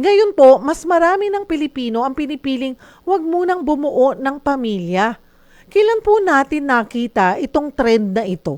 Ngayon po, mas marami ng Pilipino ang pinipiling huwag munang bumuo ng pamilya. Kailan po natin nakita itong trend na ito?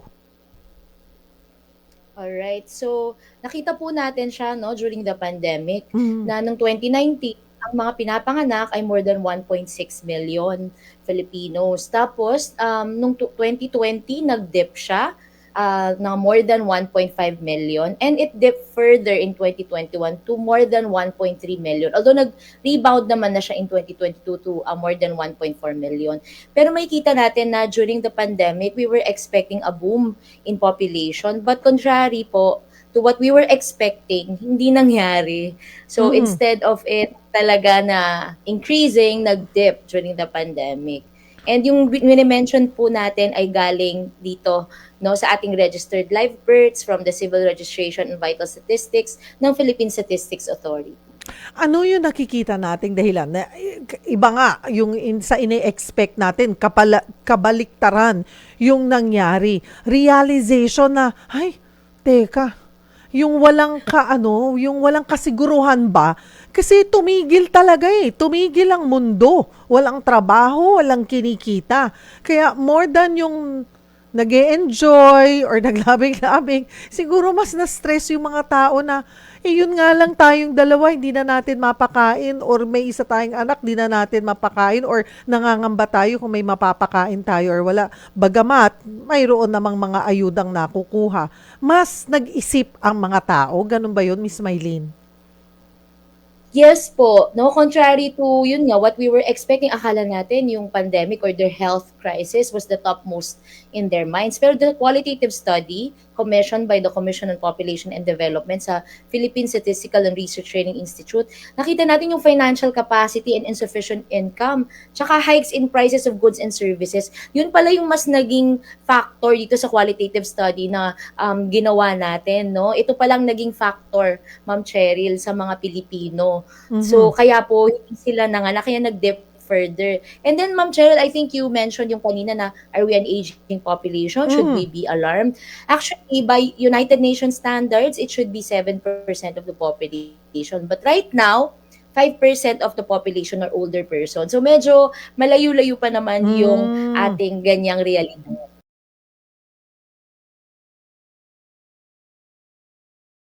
Alright. So, nakita po natin siya no during the pandemic Mm. na noong 2019 ang mga pinapanganak ay more than 1.6 million Filipinos. Tapos um nung tu- 2020 nag-dip siya ah, na more than 1.5 million and it dipped further in 2021 to more than 1.3 million. Although nag-rebound naman na siya in 2022 to ah, more than 1.4 million. Pero makikita natin na during the pandemic, we were expecting a boom in population. But contrary po to what we were expecting, hindi nangyari. So Mm. instead of it talaga na increasing, nag-dip during the pandemic. And yung mini-mention po natin ay galing dito no sa ating registered live births from the Civil Registration and Vital Statistics ng Philippine Statistics Authority. Ano yung nakikita nating dahilan? Iba nga, yung in, sa ine-expect natin, kapala, kabaliktaran yung nangyari. Realization na, ay, teka, yung walang kaano, yung walang kasiguruhan ba? Kasi tumigil talaga eh. Tumigil ang mundo. Walang trabaho, walang kinikita. Kaya more than yung nag enjoy or naglabing-labing, siguro mas na-stress yung mga tao na, eh yun nga lang tayong dalawa, hindi na natin mapakain or may isa tayong anak, hindi na natin mapakain or nangangamba tayo kung may mapapakain tayo or wala. Bagamat, mayroon namang mga ayudang nakukuha. Mas nag-isip ang mga tao. Ganun ba yun, Miss Maylene? Yes po, no contrary to yun nga what we were expecting akala natin yung pandemic or their health crisis was the topmost in their minds. Pero the qualitative study commissioned by the Commission on Population and Development sa Philippine Statistical and Research Training Institute. Nakita natin yung financial capacity and insufficient income tsaka hikes in prices of goods and services. Yun pala yung mas naging factor dito sa qualitative study na um, ginawa natin no? Ito palang naging factor Ma'am Cheryl sa mga Pilipino. So, kaya po, hindi sila nanganak, kaya nag-dip further. And then, Ma'am Cheryl, I think you mentioned yung kanina na, are we an aging population? Should Mm. we be alarmed? Actually, by United Nations standards, it should be 7% of the population. But right now, 5% of the population are older person. So, medyo malayo-layo pa naman yung Mm. ating ganyang realidad.